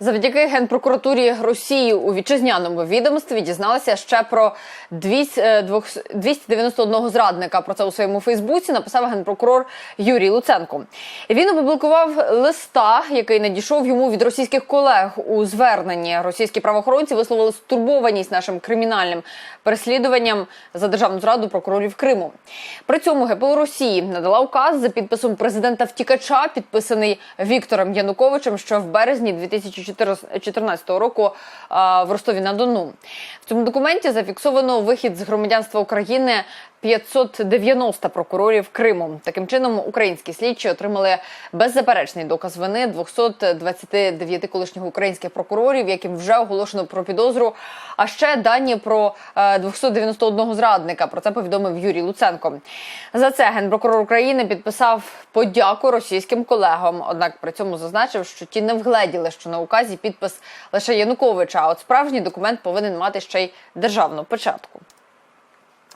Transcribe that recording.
Завдяки генпрокуратурі Росії у вітчизняному відомстві дізналися ще про 200, е, 291 зрадника. Про це у своєму Фейсбуці написав генпрокурор Юрій Луценко. Він опублікував листа, який надійшов йому від російських колег у зверненні. Російські правоохоронці висловили стурбованість нашим кримінальним переслідуванням за державну зраду прокурорів Криму. При цьому ГПУ Росії надала указ за підписом президента втікача, підписаний Віктором Януковичем, що в березні 2014 року в Ростові на Дону. В цьому документі зафіксовано вихід з громадянства України 590 прокурорів Криму. Таким чином, українські слідчі отримали беззаперечний доказ вини 229 колишніх українських прокурорів, яким вже оголошено про підозру. А ще дані про е, 291 зрадника. Про це повідомив Юрій Луценко. За це генпрокурор України підписав подяку російським колегам. Однак при цьому зазначив, що ті не вгледіли, що на указі підпис лише Януковича. А от справжній документ повинен мати ще й державну печатку.